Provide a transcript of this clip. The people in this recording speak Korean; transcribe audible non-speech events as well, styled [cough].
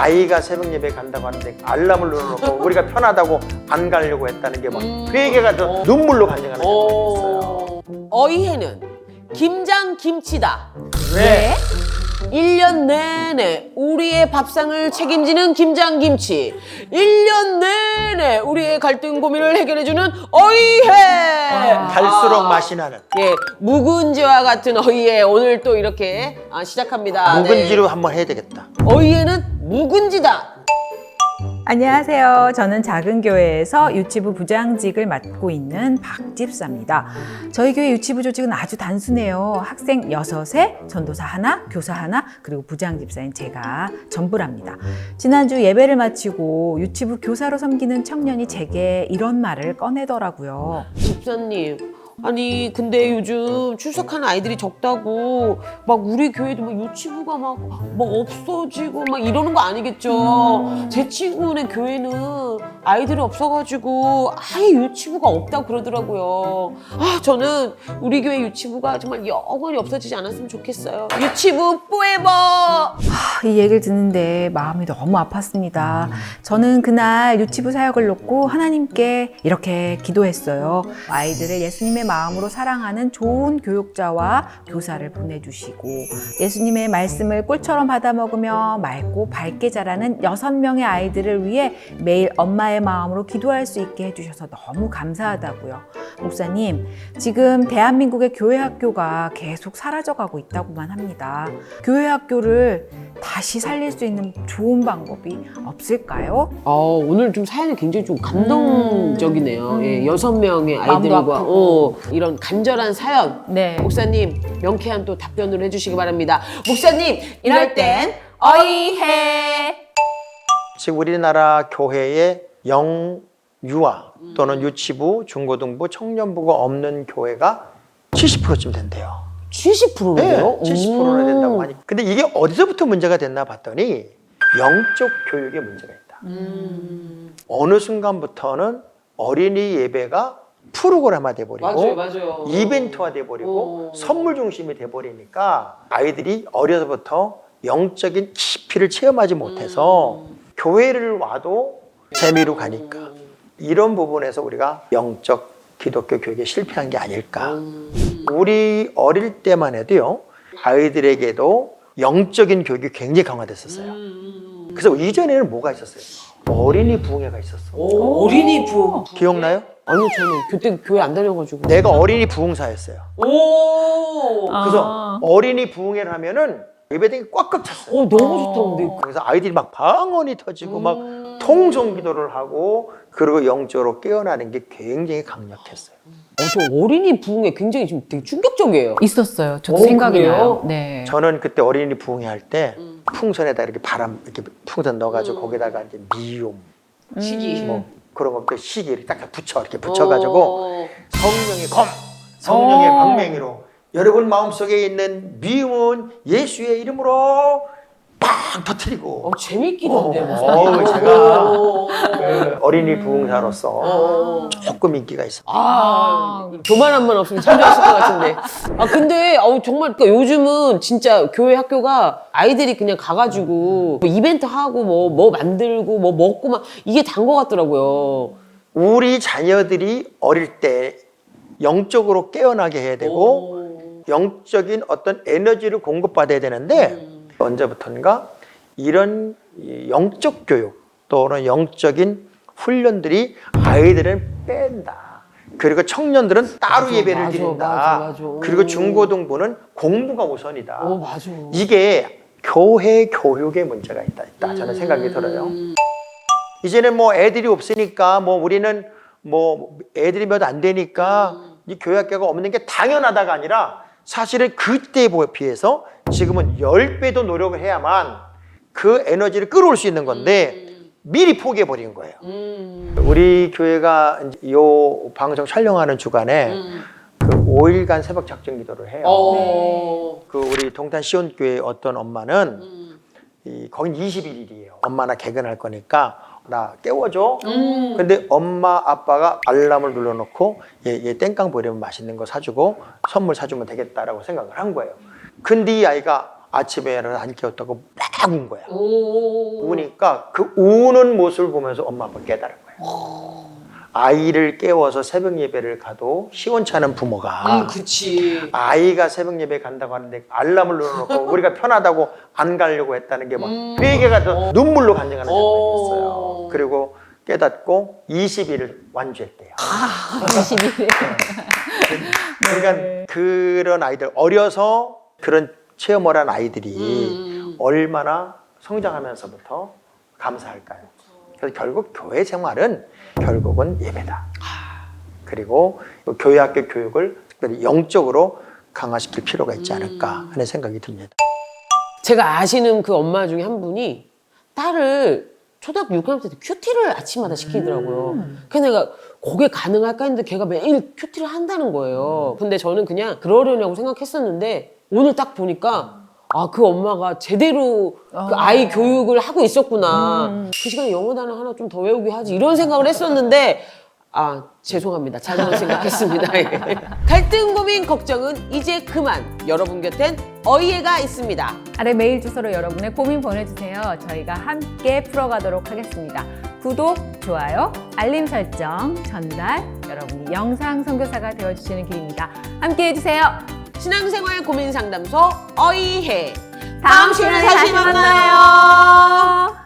아이가 새벽 예배 간다고 하는데 알람을 눌러놓고 [laughs] 우리가 편하다고 안 가려고 했다는 게막 음. 회개가 더 어. 눈물로 간증하는 경우가 있어요. 어, 어이해는 김장 김치다. 네. 1년 내내 우리의 밥상을 책임지는 김장김치. 1년 내내 우리의 갈등 고민을 해결해주는 어이해. 갈수록 아. 맛이 나는 예, 묵은지와 같은 어이해 오늘 또 이렇게 아, 시작합니다. 묵은지로 한번 해야 되겠다. 네. 어이해는 묵은지다. 안녕하세요. 저는 작은 교회에서 유치부 부장직을 맡고 있는 박집사입니다. 저희 교회 유치부 조직은 아주 단순해요. 학생 6에 전도사 하나, 교사 하나, 그리고 부장집사인 제가 전부랍니다. 지난주 예배를 마치고 유치부 교사로 섬기는 청년이 제게 이런 말을 꺼내더라고요. 집사님. 아니 근데 요즘 출석하는 아이들이 적다고 막 우리 교회도 막 유치부가 막, 막 없어지고 막 이러는 거 아니겠죠? 제 친구네 교회는 아이들이 없어가지고 아예 유치부가 없다고 그러더라고요. 아 저는 우리 교회 유치부가 정말 영원히 없어지지 않았으면 좋겠어요. 유치부 포에버. 아, 이 얘기를 듣는데 마음이 너무 아팠습니다. 저는 그날 유치부 사역을 놓고 하나님께 이렇게 기도했어요. 아이들을 예수님의 마음으로 사랑하는 좋은 교육자와 교사를 보내주시고 예수님의 말씀을 꿀처럼 받아먹으며 맑고 밝게 자라는 여섯 명의 아이들을 위해 매일 엄마의 마음으로 기도할 수 있게 해주셔서 너무 감사하다고요. 목사님, 지금 대한민국의 교회 학교가 계속 사라져가고 있다고만 합니다. 교회 학교를 다시 살릴 수 있는 좋은 방법이 없을까요? 어, 오늘 좀 사연이 굉장히 좀 감동적이네요. 음. 예, 여섯 명의 아이들과 아프고. 어, 이런 간절한 사연. 네. 목사님 명쾌한 또 답변을 해주시기 바랍니다. 목사님 이럴 땐 어이해. 지금 우리나라 교회의 영유아 또는 유치부, 중고등부, 청년부가 없는 교회가 70%쯤 된대요. 70%인데요? 네, 70%나 된다고 하니. 근데 이게 어디서부터 문제가 됐나 봤더니 영적 교육에 문제가 있다. 음. 어느 순간부터는 어린이 예배가 프로그램화 돼버리고 맞아요. 이벤트화 돼버리고 어. 선물 중심이 돼버리니까 아이들이 어려서부터 영적인 깊이를 체험하지 못해서 음. 교회를 와도 재미로 가니까 이런 부분에서 우리가 영적 기독교 교육에 실패한 게 아닐까. 음. 우리 어릴 때만 해도요 아이들에게도 영적인 교육이 굉장히 강화됐었어요. 음. 그래서 이전에는 뭐가 있었어요? 어린이 부흥회가 있었어. 오, 어린이 부흥. 기억나요? 아니요 저는 그때 교회 안 다녀가지고. 내가 어린이 부흥사였어요. 오. 그래서 아. 어린이 부흥회를 하면은 예배당이 꽉꽉 찼어요. 어 너무 좋다 근데. 그래서 아이들이 막 방언이 터지고 막 음. 통성 기도를 하고 그리고 영적으로 깨어나는 게 굉장히 강력했어요. 어, 저 어린이 부흥회 굉장히 지금 되게 충격적이에요. 있었어요. 저도 오, 생각이 그래요? 나요. 네. 저는 그때 어린이 부흥회 할때 음. 풍선에다 이렇게 바람 이렇게 풍선 넣어가지고 음. 거기다가 이제 미움 시기. 뭐 그런 것들 시기 이렇게 딱 붙여 이렇게 붙여가지고 어. 성령의 검, 성령의 어. 광명이로 여러분 마음속에 있는 미움은 예수의 이름으로 빵 터트리고 어, 재밌기던데. 어, 목사님. 어, 제가 어. 그 어린이 부흥사로서 어. 조금 인기가 있어. 아, 교만함만 없으면 참여했을 것 같은데. 아, 근데, 어우, 정말, 그러니까 요즘은 진짜 교회 학교가 아이들이 그냥 가가지고 뭐 이벤트 하고 뭐, 뭐 만들고 뭐 먹고 막 이게 단 것 같더라고요. 우리 자녀들이 어릴 때 영적으로 깨어나게 해야 되고 오. 영적인 어떤 에너지를 공급받아야 되는데 음. 언제부턴가 이런 이 영적 교육 또는 영적인 훈련들이 아이들을 뺀다. 그리고 청년들은 따로 맞아, 예배를 맞아, 드린다. 맞아, 맞아. 그리고 중고등부는 공부가 우선이다. 어, 맞아. 이게 교회 교육에 문제가 있다, 있다 저는 생각이 들어요. 음. 이제는 뭐 애들이 없으니까 뭐 우리는 뭐 애들이 몇 안 되니까 음. 이 교회학교가 없는 게 당연하다가 아니라 사실은 그때에 비해서 지금은 열배도 노력을 해야만 그 에너지를 끌어올 수 있는 건데 미리 포기해 버린 거예요. 음. 우리 교회가 요 방송 촬영하는 주간에 음. 그 5일간 새벽 작정 기도를 해요. 어. 그 우리 동탄 시온 교회 어떤 엄마는 음. 이 거긴 21일이에요. 엄마 나 개근할 거니까 나 깨워줘. 음. 근데 엄마 아빠가 알람을 눌러놓고 얘, 얘 땡깡 보려면 맛있는 거 사주고 선물 사주면 되겠다라고 생각을 한 거예요. 근데 이 아이가 아침에 일어나 안 깨웠다고 막 운 거야. 오. 우니까 그 우는 모습을 보면서 엄마 아빠 깨달은 거예요. 아이를 깨워서 새벽 예배를 가도 시원찮은 부모가 음, 그치. 아이가 새벽 예배 간다고 하는데 알람을 눌러놓고 [laughs] 우리가 편하다고 안 가려고 했다는 게막 음. 회개가 더 눈물로 간증하는 장면이 어. 있어요. 그리고 깨닫고 20일을 완주했대요. 아. 20일. 그러니까 그런 아이들 어려서 그런 체험을 한 아이들이 음. 얼마나 성장하면서부터 감사할까요? 그래서 결국 교회 생활은 결국은 예배다. 그리고 그 교회 학교 교육을 특별히 영적으로 강화시킬 필요가 있지 않을까 하는 생각이 듭니다. 제가 아시는 그 엄마 중에 한 분이 딸을 초등학교 6학년 때 큐티를 아침마다 시키더라고요. 그래서 내가 그게 가능할까 했는데 걔가 매일 큐티를 한다는 거예요. 근데 저는 그냥 그러려냐고 생각했었는데 오늘 딱 보니까 아, 그 엄마가 제대로 그 아이 교육을 하고 있었구나. 그 시간에 영어 단어 하나 좀 더 외우게 하지. 이런 생각을 했었는데 아, 죄송합니다. 잘못 생각했습니다. [laughs] 예. 갈등, 고민, 걱정은 이제 그만. 여러분 곁엔 어이해가 있습니다. 아래 메일 주소로 여러분의 고민 보내주세요. 저희가 함께 풀어가도록 하겠습니다. 구독, 좋아요, 알림 설정, 전달, 여러분이 영상 선교사가 되어주시는 길입니다. 함께 해주세요. 신앙생활 고민 상담소 어이해. 다음 시간에 다시 만나요.